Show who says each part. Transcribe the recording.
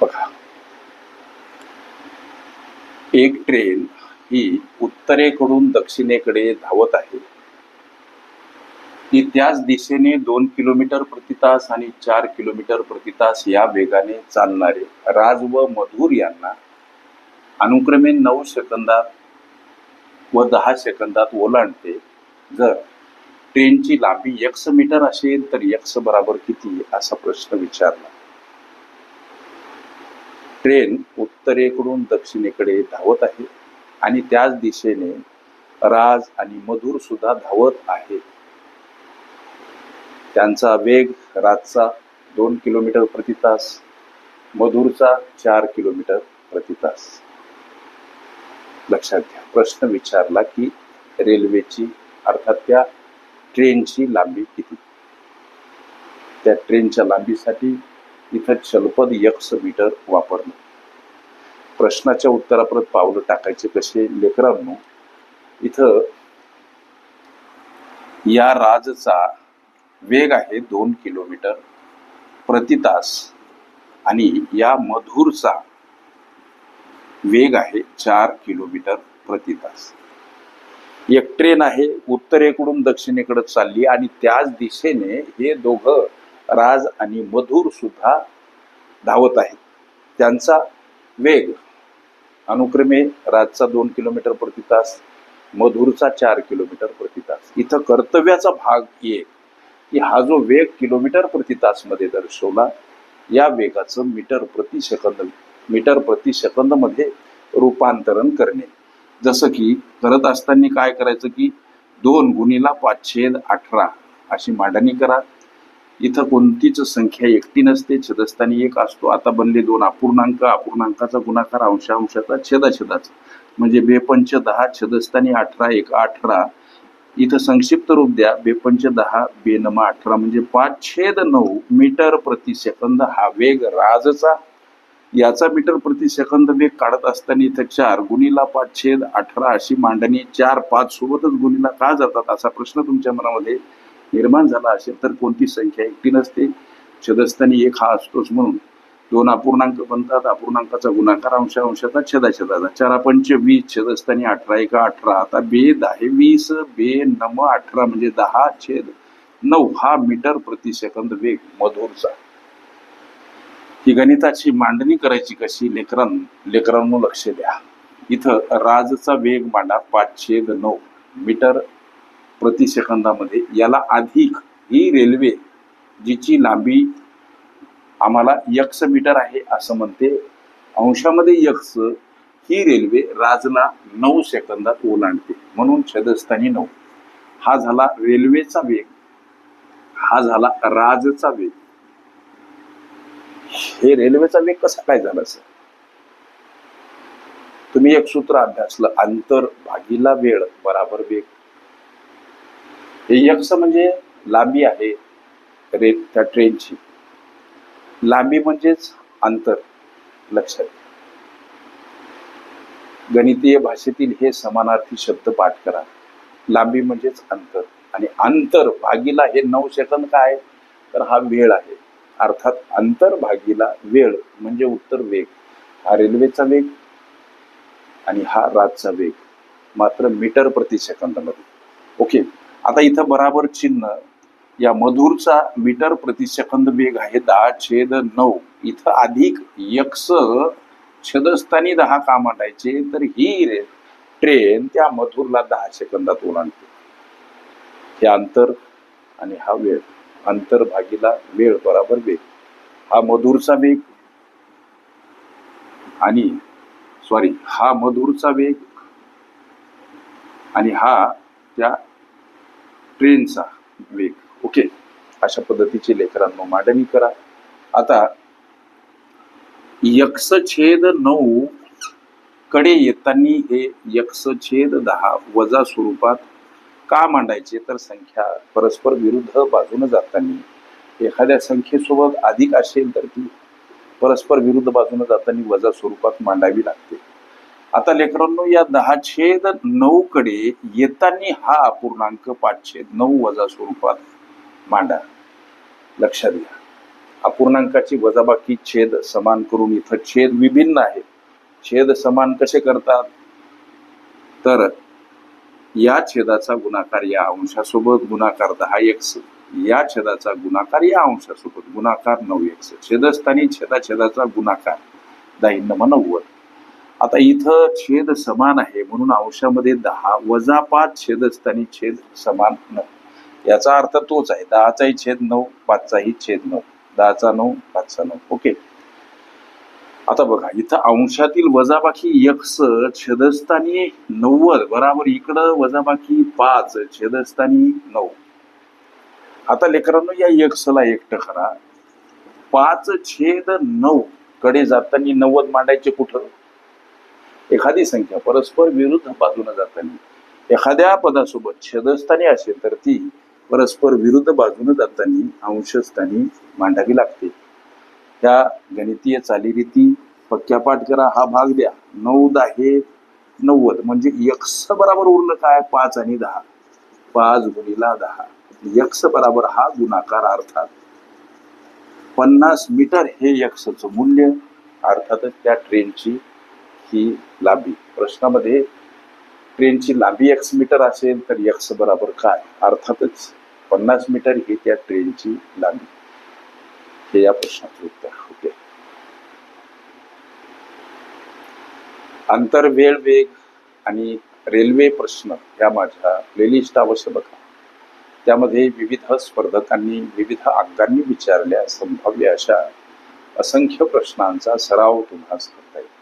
Speaker 1: बघा. एक ट्रेन ही उत्तरेकडून दक्षिणेकडे धावत आहे. ती त्याच दिशेने दोन किलोमीटर प्रति तास आणि चार किलोमीटर प्रति तास या वेगाने चालणारे राज व मधुर यांना अनुक्रमे नऊ सेकंदात व दहा सेकंदात ओलांडते. जर ट्रेनची लांबी एक्स मीटर असेल तर एक्स बराबर किती? असा प्रश्न विचारला. ट्रेन उत्तरेकडून दक्षिणेकडे धावत आहे आणि त्याच दिशेने राज आणि मधुर सुद्धा धावत आहे. त्यांचा वेग राजचा दोन किलोमीटर प्रति तास मधुरचा चार किलोमीटर प्रति तास. लक्षात घ्या प्रश्न विचारला की रेल्वेची अर्थात त्या ट्रेनची लांबी किती? त्या ट्रेनच्या लांबीसाठी इथं चलपद यक्स मीटर वापरलं प्रश्नाच्या उत्तराप्रत पावलं टाकायचे कसे? लेकरांनो इथं या राजचा वेग आहे दोन किलोमीटर प्रति तास आणि या मधुरचा वेग आहे चार किलोमीटर प्रति तास. एक ट्रेन आहे उत्तरेकडून दक्षिणेकडे चालली आणि त्याच दिशेने हे दोघं राज आणि मधुर सुद्धा धावत आहेत. त्यांचा वेग अनुक्रमे राजचा दोन किलोमीटर प्रति तास मधुरचा चार किलोमीटर प्रति तास. इथं कर्तव्याचा भाग एक की हा जो वेग किलोमीटर प्रति तासमध्ये दर्शवला या वेगाचं मीटर प्रति सेकंद मीटर प्रति सेकंदमध्ये रूपांतरण करणे. जसं की करत असताना काय करायचं की दोन गुणीला पाचशे अठरा अशी मांडणी करा. इथं कोणतीच संख्या एकटी नसते छेदस्थानी एक असतो. आता बनले दोन अपूर्णांक अपूर्णांकाचा गुणाकार अंशांशाचा छेदाछेदाचा. म्हणजे बेपंच दहा छेदस्थानी अठरा एक अठरा. इथं संक्षिप्त रूप द्या. बेपंच दहा बेनमा अठरा. म्हणजे पाच छेद नऊ मीटर प्रति सेकंद हा वेग राजचा. याचा मीटर प्रति सेकंद वेग काढत असताना इथं चार गुणीला पाच छेद अठरा अशी मांडणी चार पाच सोबतच गुणीला का जातात असा प्रश्न तुमच्या मनामध्ये निर्माण झाला असेल तर कोणती संख्या एकटी नसते. छदस्थानी एक हा असतोच म्हणून. दोन अपूर्णांक बनतात अपूर्णांकाचा गुणाकार अंश अंशाचा छेदाछेदाचा. चार पंच वीस छदस्थानी अठरा एका अठरा. आता बे दहा वीस बे नम अठरा म्हणजे दहा छेद नऊ. हा मीटर प्रति सेकंद वेग मधुरचा. ही गणिताची मांडणी करायची कशी? लेकरां लेकरांनो लक्ष द्या. इथं राजचा वेग मांडा पाच छेद नऊ. मीटर प्रति सेकंदामध्ये याला अधिक ही रेल्वे जिची लांबी आम्हाला यक्स मीटर आहे असं म्हणते. अंशामध्ये यक्स ही रेल्वे राजला नऊ सेकंदात ओलांडते. म्हणून छदस्थानी नऊ. हा झाला रेल्वेचा वेग. हा झाला राजचा वेग. हे रेल्वेचा वेग कसा काय झाला सर? तुम्ही एक सूत्र अभ्यासलं. अंतर भागीला वेळ बराबर वेग. हे यक्स म्हणजे लांबी आहे रे त्या ट्रेनची. लांबी म्हणजेच अंतर लक्षात गणितीय भाषेतील हे समानार्थी शब्द पाठ करा. लांबी म्हणजेच अंतर आणि अंतर भागीला हे नऊ सेकंद काय तर हा वेळ आहे. अर्थात अंतर भागीला वेळ म्हणजे उत्तर वेग. हा रेल्वेचा वेग आणि हा रातचा वेग. मात्र मीटर प्रति सेकंदामध्ये. ओके. आता इथं बराबर चिन्ह या मधुरचा मीटर प्रतिसेकंद वेग आहे दहा छेद नऊ. इथं अधिक यक्स छेदस्थानी दहा का मांडायचे तर ही रे ट्रेन त्या मधुरला दहा सेकंदात ओलांडते हे अंतर आणि हा वेळ अंतर भागीला वेळ बराबर वेग. हा मधुरचा वेग आणि सॉरी हा मधुरचा वेग आणि हा त्या ट्रेनचा वेग ओके? अशा पद्धतीचे लेकरांनो मांडणी करा. आता यक्स छेद नऊ कडे येताना हे यक्स छेद दहा वजा स्वरूपात का मांडायचे? तर संख्या परस्पर विरुद्ध बाजूने जाताना. एखाद्या संख्येसोबत अधिक असेल तर ती परस्पर विरुद्ध बाजूने जाताना वजा स्वरूपात मांडावी लागते. आता लेकरांनो या दहा छेद नऊ कडे येताना हा अपूर्णांक पाच छेद नऊ वजा स्वरूपात मांडा. लक्षात घ्या. अपूर्णांकाची वजाबाकी छेद समान करून इथं छेद विभिन्न आहेत. छेद समान कसे करतात? तर या छेदाचा गुणाकार या अंशासोबत गुणाकार दहा एक्स. या छेदाचा गुणाकार या अंशासोबत गुणाकार नऊ एक्स. छेदस्थानी छेदाछेदाचा गुणाकार दाहिन्नम नव्वद. आता इथं छेद समान आहे म्हणून अंशामध्ये दहा वजा पाच छेदस्थानी छेद समान नऊ. याचा अर्थ तोच आहे दहाचाही छेद नऊ पाचचाही छेद नऊ. दहाचा नऊ पाचचा नऊ. ओके. आता बघा इथं अंशातील वजाबाकी यक्ष छेदस्थानी नव्वद बराबर इकडं वजाबाकी पाच छेदस्थानी नऊ. आता लेकरांनो या यक्षला एकटं करा. पाच छेद नऊ कडे जाताना नव्वद मांडायचे कुठं? एखादी संख्या परस्पर विरुद्ध बाजूने जाताना एखाद्या पदासोबत छेदस्थानी असेल तर ती परस्पर विरुद्ध बाजूने जाताना अंशस्थानी मांडावी लागते. त्या गणितीय चालीरीती पक्क्या पाठ करा हा भाग द्या. नऊ दहा नव्वद म्हणजे यक्स बराबर उरलं काय? पाच आणि दहा. पाच गुणीला दहा. यक्स बराबर हा गुणाकार अर्थात पन्नास मीटर हे यक्सचं मूल्य अर्थातच त्या ट्रेनची ही लांबी. प्रश्नामध्ये ट्रेनची लांबी एक्स मीटर असेल तर एक्स बराबर काय? अर्थातच पन्नास मीटर ही त्या ट्रेनची लांबी. हे या प्रश्नाचे उत्तर. होते अंतर वेळ वेग आणि रेल्वे प्रश्न या माझ्या प्लेलिस्ट अवश्य बघा. त्यामध्ये विविध स्पर्धकांनी विविध अंगांनी विचारल्या संभाव्य अशा असंख्य प्रश्नांचा सराव तुम्हाला करता येईल.